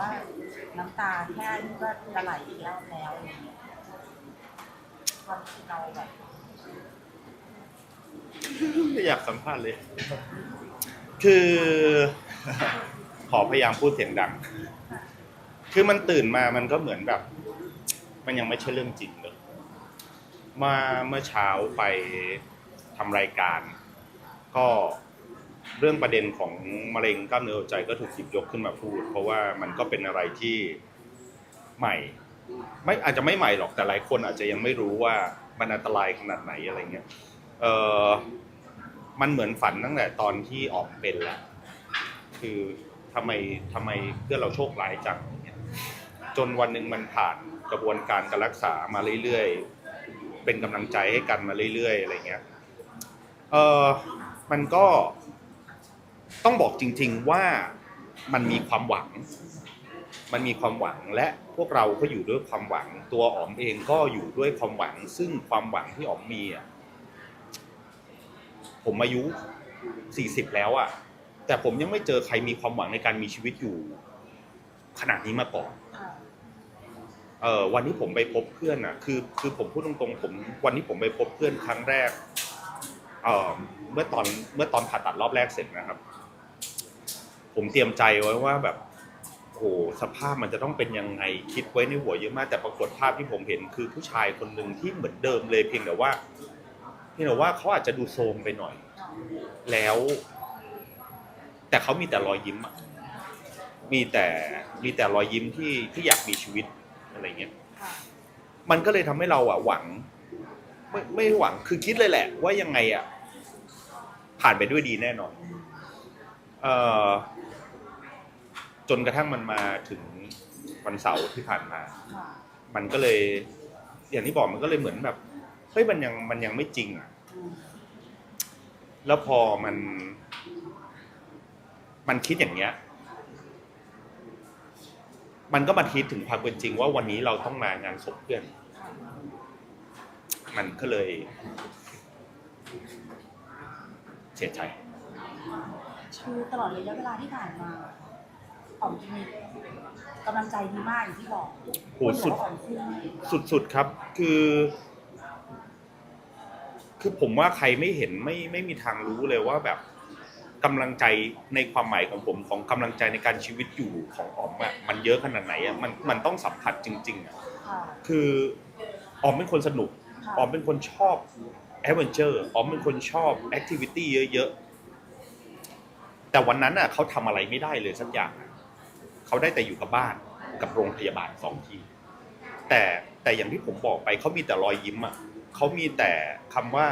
ว่าน้ำตาแค่นี้ก็จะไหลแล้วแล้วอะไรอย่างเงี้ยความคิดเราแบบไม่อยากสัมภาษณ์เลย คือ ขอพยายามพูดเสียงดัง คือมันตื่นมามันก็เหมือนแบบ มันยังไม่ใช่เรื่องจริงเลยมาเมื่อเช้าไปทำรายการ ก็ เรื่องประเด็นของมะเร็งกล้ามเนื้อหัวใจก็ถูกหยิบยกขึ้นมาพูด เพราะว่ามันก็เป็นอะไรที่ใหม่ ไม่อาจจะไม่ใหม่หรอกแต่หลายคนอาจจะยังไม่รู้ว่ามันอันตรายขนาดไหนอะไรเงี้ยเออมันเหมือนฝันตั้งแต่ตอนที่ออกเป็นแหละคือทำไมทำไมเพื่อนเราโชคร้ายจังเงี้ยจนวันหนึ่งมันผ่านกระบวนการการรักษามาเรื่อยๆเป็นกำลังใจให้กันมาเรื่อยๆอะไรเงี้ยเออมันก็ ต้องบอกจริง ๆว่ามันมีความหวัง มันมีความหวังและพวกเราก็อยู่ด้วยความหวัง ตัวอ๋อมเองก็อยู่ด้วยความหวัง ซึ่งความหวังที่อ๋อมมีอะผมอายุสี่สิบแล้วอะแต่ผมยังไม่เจอใครมีความหวังในการมีชีวิตอยู่ ขนาดนี้มาก่อนค่ะเออวันที่ผมไปพบเพื่อนอะคือ คือผมพูดตรงๆผม วันที่ผมไปพบเพื่อนครั้งแรกเออเมื่อตอนเมื่อตอนผ่าตัดรอบแรกเสร็จนะครับ ผมเตรียมใจไว้ว่าแบบโอ้โหสภาพมันจะต้องเป็นยังไงคิดไว้ในหัวเยอะมากแต่ปรากฏภาพที่ผมเห็นคือผู้ชายคนหนึ่งที่เหมือนเดิมเลยเพียงแต่ว่าเพียงแต่ว่าเขาอาจจะดูโทรมไปหน่อย แล้ว แต่เขามีแต่รอยยิ้มอะมีแต่มีแต่รอยยิ้มที่ที่อยากมีชีวิตอะไรเงี้ยมันก็เลยทำให้เราอะหวัง ไม่ไม่หวังคือคิดเลยแหละ ว่ายังไงอะผ่านไปด้วยดีแน่นอน เอ่อ จนกระทั่งมันมาถึงวันเสาร์ที่ผ่านมาค่ะมันก็เลย อย่างที่บอกมันก็เลยเหมือนแบบเฮ้ยมันยังมันยังไม่จริงอะอืมแล้วพอมัน มันคิดอย่างเงี้ย มันก็มาคิดถึงความเป็นจริงว่าวันนี้เราต้องมางานศพเพื่อนค่ะมันก็เลย เสียใจ คือตลอดระยะเวลาที่ผ่านมา อ๋อมจะมีกำลังใจดีมากอย่างที่บอกโหสุด คนบอกว่าอ๋อมขึ้นสุดๆครับคือ คือผมว่าใครไม่เห็นไม่ไม่มีทางรู้เลยว่าแบบกำลังใจในความหมายของผมของกำลังใจในการชีวิตอยู่ของออมอะมันเยอะขนาดไหนอะมันมันต้องสัมผัสจริงๆอะค่ะคือออมเป็นคนสนุก ค่ะ ออมเป็นคนชอบแอดเวนเจอร์ออมเป็นคนชอบแอคทิวิตี้เยอะๆ แต่วันนั้นอะเขาทำอะไรไม่ได้เลยสักอย่าง เขาได้แต่อยู่กับบ้านกับโรงพยาบาลสองที่ แต่แต่อย่างที่ผมบอกไปเขามีแต่รอยยิ้มอะเขามีแต่คำว่า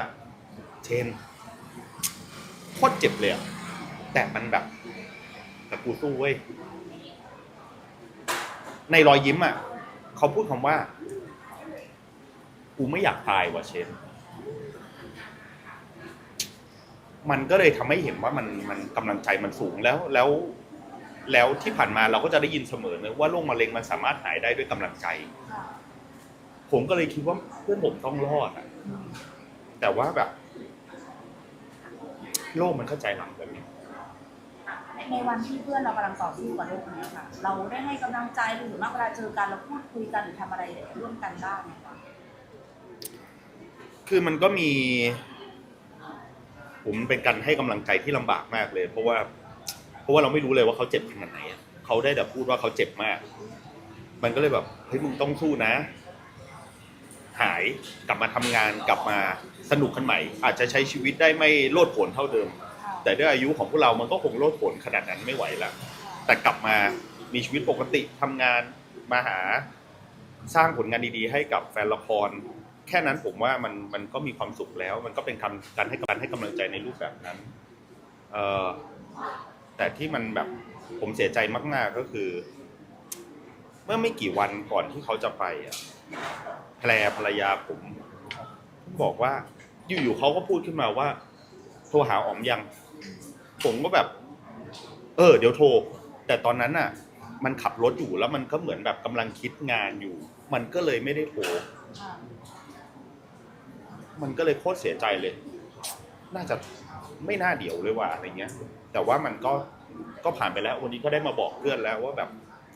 เชนโคตรเจ็บเลยอะแต่มันแบบแต่กูสู้เว้ยในรอยยิ้มอะเขาพูดคำว่ากูไม่อยากตายว่ะเชนมันก็เลยทำให้เห็นว่ามันมันกำลังใจมันสูงแล้วแล้ว แล้วที่ผ่านมาเราก็จะได้ยินเสมอนะว่าโรคมะเร็งมันสามารถหายได้ด้วยกำลังใจค่ะผมก็เลยคิดว่าเพื่อนผมต้องรอดอะอืมแต่ว่าแบบ โลกมันเข้าใจหลังแบบนี้ ในวันที่เพื่อนเรากำลังต่อสู้กับโรคนี้ค่ะ เราได้ให้กำลังใจหรือส่วนมากเวลาเจอกันเราพูดคุยกันหรือทำอะไรร่วมกันบ้างไหมคะคือมันก็มี ผมเป็นการให้กำลังใจที่ลำบากมากเลย เพราะว่าเพ ราะว่าเราไม่รู้เลยว่าเขาเจ็บขนาดไหนอะเขาได้แต่พูดว่าเขาเจ็บมาก มันก็เลยแบบเฮ้ยมึงต้องสู้นะ หายกลับมาทำงานกลับมาสนุกกันใหม่ อาจจะใช้ชีวิตได้ไม่โลดโผนเท่าเดิม แต่ด้วยอายุของพวกเรามันก็คงโลดโผนขนาดนั้นไม่ไหวละแต่กลับมามีชีวิตปกติทำงานมาหาสร้างผลงานดีๆ ให้กับแฟนละคร แค่นั้นผมว่ามันมันก็มีความสุขแล้ว มันก็เป็นคำการให้การให้กำลังใจในรูปแบบนั้น เอ่อ แต่ที่มันแบบผมเสียใจมากๆก็คือ เมื่อไม่กี่วันก่อนที่เขาจะไปอะแพรภรรยาผมบอกว่า อยู่ๆเขาก็พูดขึ้นมาว่า โทรหาอ๋อมยัง ผมก็แบบ เออ เดี๋ยวโทร แต่ตอนนั้นอะ มันขับรถอยู่แล้วมันก็เหมือนแบบกำลังคิดงานอยู่ มันก็เลยไม่ได้โทรมันก็เลยโคตรเสียใจเลย น่าจะไม่น่าเดี๋ยวเลยว่ะอะไรเงี้ย แต่ว่ามันก็ก็ผ่านไปแล้ว วันนี้ก็ได้มาบอกเพื่อนแล้วว่าแบบ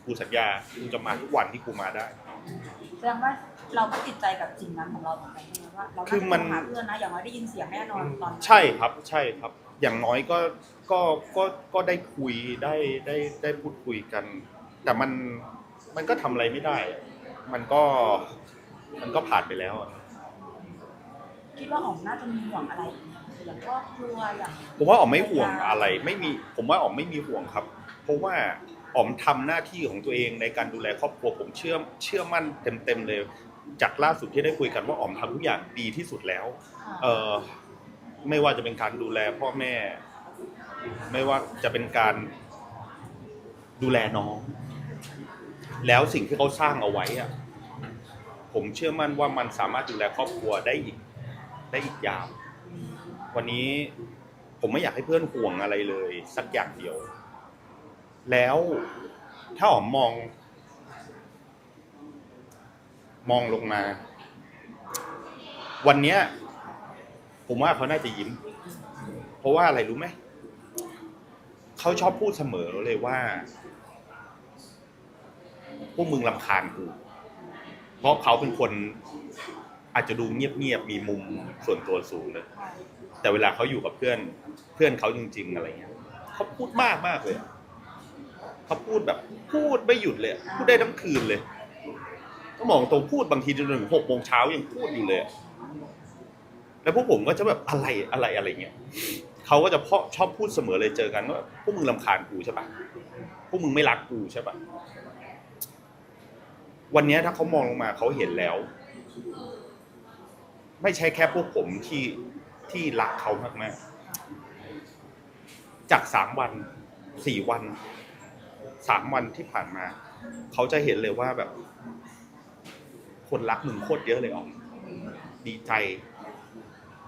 กูสัญญากูจะมาทุกวันที่กูมาได้ แสดงว่าเราก็ติดใจกับสิ่งนั้นของเราเหมือนกันใช่ไหมว่าเราคือมัน หาเพื่อนนะอย่างน้อยได้ยินเสียงแน่นอนตอนนั้นใช่ครับ ใช่ครับ อย่างน้อยก็ก็ก็ก็ได้คุยได้ได้ได้พูดคุยกัน แต่มันมันก็ทำอะไรไม่ได้ มันก็มันก็ผ่านไปแล้วอะคิดว่าอ๋อมน่าจะมีห่วงอะไรอีกไหม อย่างครอบครัวอย่าง ผมว่าอ๋อมไม่ห่วงอะไรไม่มีผมว่าอ๋อมไม่มีห่วงครับ เพราะว่าอ๋อมทำหน้าที่ของตัวเองในการดูแลครอบครัวผมเชื่อเชื่อมั่นเต็มๆเลย จากล่าสุดที่ได้คุยกันว่าอ๋อมทำทุกอย่างดีที่สุดแล้ว เออไม่ว่าจะเป็นการดูแลพ่อแม่ ไม่ว่าจะเป็นการดูแลน้อง แล้วสิ่งที่เขาสร้างเอาไว้อะผมเชื่อมั่นว่ามันสามารถดูแลครอบครัวได้อีก ได้อีกยาว วันนี้ผมไม่อยากให้เพื่อนห่วงอะไรเลย สักอย่างเดียว แล้วถ้าอ๋อมมอง มองลงมา วันเนี้ย ผมว่าเขาน่าจะยิ้ม เพราะว่าอะไรรู้ไหมเขาชอบพูดเสมอเลยว่า พวกมึงลำคาญกูเพราะเขาเป็นคนอาจจะดูเงียบๆมีมุมส่วนตัวสูงเลย แต่เวลาเขาอยู่กับเพื่อนเพื่อนเขาจริง ๆ อะไรเงี้ยเขาพูดมากมากเลยเขาพูดแบบพูดไม่หยุดเลยพูดได้ทั้งคืนเลยก็มองตรงพูดบางทีจนถึงหกโมงเช้ายังพูดอยู่เลย แล้วพวกผมก็จะแบบอะไรอะไรอะไรเงี้ยเขาก็จะพอชอบพูดเสมอเลยเจอกันว่าพวกมึงลำคาญกูใช่ปะพวกมึงไม่รักกูใช่ปะวันนี้ถ้าเขามองลงมาเขาเห็นแล้ว ไม่ใช่แค่พวกผมที่ ที่รักเขามากๆ จากสามวันสี่วันสามวันที่ผ่านมา เขาจะเห็นเลยว่าแบบ คนรักมึงโคตรเยอะเลยออกดีใจ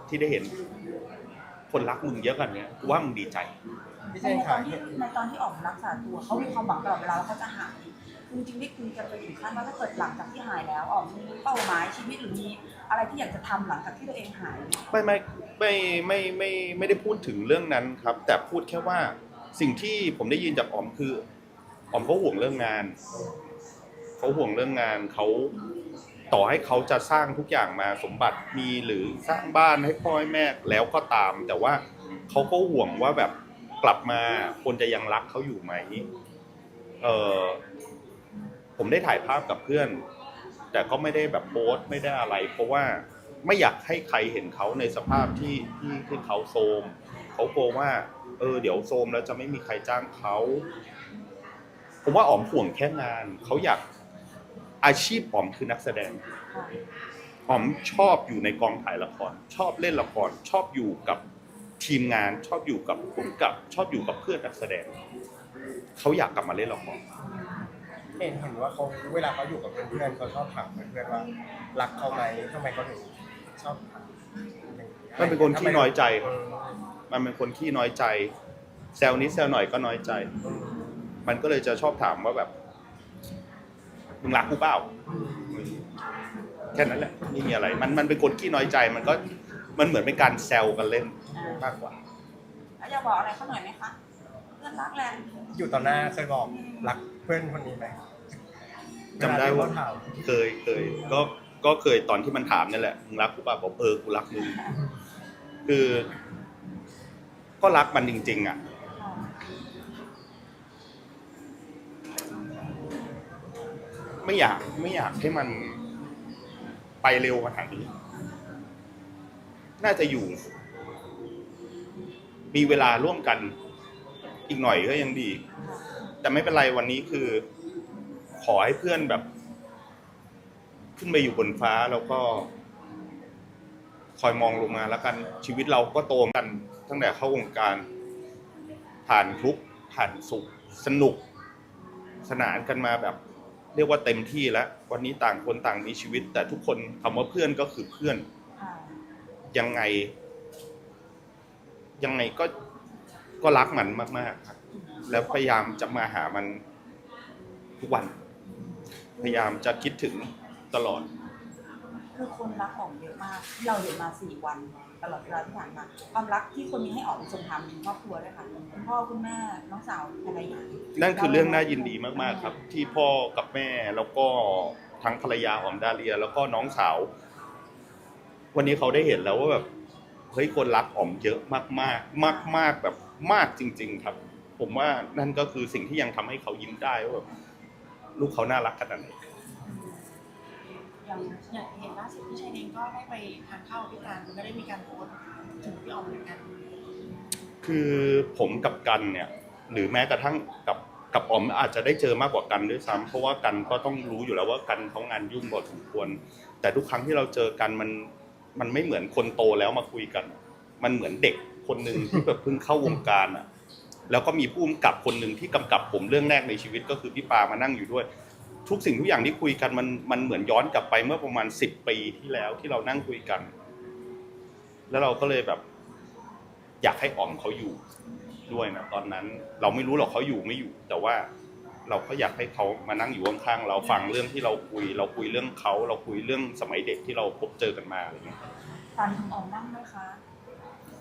ที่ได้เห็น คนรักมึงเยอะกันเนี้ยกูว่ามึงดีใจพี่เจในนตขาอนที่ในตอนที่ออกรักษาตัวเขามีความหวังตลอดเวลาว่าเขาจะหายคือจริงๆได้คุยกันไปถึงขั้นว่าถ้าเกิดหลังจากที่หายแล้วออกมีเป้าหมายชีวิตหรือมีอะไรที่อยากจะทำหลังจากที่ตัวเองหายไม่ไม่ ไม่ไม่ไม่ไม่ได้พูดถึงเรื่องนั้นครับ แต่พูดแค่ว่าสิ่งที่ผมได้ยินจากออมคือออมเขาห่วงเรื่องงานเขาห่วงเรื่องงานเขาต่อให้เขาจะสร้างทุกอย่างมาสมบัติมีหรือสร้างบ้านให้พ่อให้แม่แล้วก็ตาม แต่ว่าเขาก็ห่วงว่าแบบกลับมาคนจะยังรักเขาอยู่ไหมเออผมได้ถ่ายภาพกับเพื่อน แต่ก็ไม่ได้แบบโพสต์ไม่ได้อะไร เพราะว่า ไม่อยากให้ใครเห็นเขาในสภาพที่ที่ที่เขาโทมเขากลัวว่า เออ เดี๋ยวโทมแล้วจะไม่มีใครจ้างเขาผมว่าอ๋อมห่วงแค่งานเขาอยากอาชีพอ๋อมคือนักแสดงอ๋อมชอบอยู่ในกองถ่ายละคร ชอบเล่นละคร ชอบอยู่กับทีมงาน ชอบอยู่กับผู้กำกับ ชอบอยู่กับเพื่อนนักแสดงเขาอยากกลับมาเล่นละครเห็นเห็นว่าเขาเวลาเขาอยู่กับเพื่อนๆเขาชอบถามเพื่อนๆว่ารักเขาไหมทำไมเขาถึง ชอบถามมันเป็นคนขี้น้อยใจเออมันเป็นคนขี้น้อยใจ แซวนิดแซวหน่อยก็น้อยใจเออมันก็เลยจะชอบถามว่าแบบมึงรักกูเปล่าแค่นั้นแหละไม่มีอะไร มันมันเป็นคนขี้น้อยใจมันก็มันเหมือนเป็นการแซวกันเล่นมากกว่าแล้วอยากบอกอะไรเขาหน่อยไหมคะเพื่อนรักแรงอยู่ต่อหน้าเคยบอกรักเพื่อนคนนี้ไหมจำได้ว่าเลที่เขถามเคยเคยก็ ก็เคยตอนที่มันถามนี่แหละมึงรักกูเปล่าบอกเออกูรักมึงคือ ก็รักมันจริง ๆ อะ ไม่อยากไม่อยากให้มันไปเร็วขนาดนี้ น่าจะอยู่ มีเวลาร่วมกัน อีกหน่อยก็ยังดี แต่ไม่เป็นไรวันนี้คือ ขอให้เพื่อนแบบ ขึ้นไปอยู่บนฟ้าแล้วก็คอยมองลงมาแล้วกันชีวิตเราก็โตกันตั้งแต่เข้าวงการผ่านทุกข์ผ่านสุขสนุก สนานกันมาแบบ เรียกว่าเต็มที่แล้ว วันนี้ต่างคนต่างมีชีวิต แต่ทุกคนคำว่าเพื่อนก็คือเพื่อนค่ะยังไง ยังไงก็ก็รักมันมากๆครับแล้วพยายามจะมาหามันทุกวัน พยายามจะคิดถึง ตลอด คือคนรักอ๋อมเยอะมากที่เราเห็นมาสี่วันตลอดเวลาที่ผ่านมาความรักที่คนมีให้อ๋อมทรงทำถึงครอบครัวด้วยค่ะคุณพ่อคุณแม่น้องสาวภรรยานั่นคือเรื่องน่ายินดีมากๆครับ ที่พ่อกับแม่แล้วก็ทั้งภรรยาออมดาเลีย แล้วก็น้องสาว วันนี้เขาได้เห็นแล้วว่าแบบเฮ้ยคนรักออมเยอะมากๆ มากๆแบบมากจริง ๆ ครับ ผมว่านั่นก็คือสิ่งที่ยังทำให้เขายิ้มได้ว่าแบบลูกเขาน่ารักขนาดไหน ยังอย่างเห็นล่าสุดพี่ชัยเองก็ได้ไปทานข้าวพี่การก็ได้มีการโพสต์ถึงพี่ออมเหมือนกัน คือผมกับกันเนี่ย หรือแม้กระทั่งกับกับออมอาจจะได้เจอมากกว่ากันด้วยซ้ำเพราะว่ากันก็ต้องรู้อยู่แล้วว่ากันเขางานยุ่งพอสมควร แต่ทุกครั้งที่เราเจอกันมันมันไม่เหมือนคนโตแล้วมาคุยกัน มันเหมือนเด็กคนหนึ่งที่แบบเพิ่งเข้าวงการอะแล้วก็มีผู้กำกับคนหนึ่งที่กำกับผมเรื่องแรกในชีวิตก็คือพี่ปามานั่งอยู่ด้วย ทุกสิ่งทุกอย่างที่คุยกันมันมันเหมือนย้อนกลับไปเมื่อประมาณสิบปีที่แล้วที่เรานั่งคุยกัน แล้วเราก็เลยแบบ อยากให้อ๋อมเขาอยู่ด้วยนะตอนนั้น เราไม่รู้หรอกเขาอยู่ไม่อยู่ แต่ว่าเราก็อยากให้เขามานั่งอยู่ข้างๆเราฟังเรื่องที่เราคุย เราคุยเรื่องเขา เราคุยเรื่องสมัยเด็กที่เราพบเจอกันมาอะไรเงี้ยตอนคุณอ๋อมบ้างไหมคะ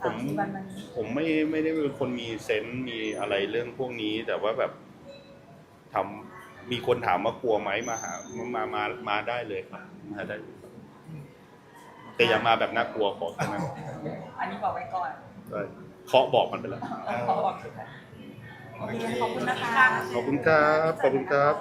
ผสามมสี่วันมานี้ผมไม่ไม่ได้เป็นคนมีเซนส์มีอะไรเรื่องพวกนี้ แต่ว่าแบบทำ มีคนถามว่ากลัวไหมมาหามามามาได้เลยครับมาได้เลยครับแต่อย่ามาแบบน่ากลัวขอแค่นั้นอันนี้บอกไว้ก่อนได้เคาะบอกมันไปแล้วขอบอกโอเคขอบคุณนะคะ ขอบคุณครับขอบคุณครับ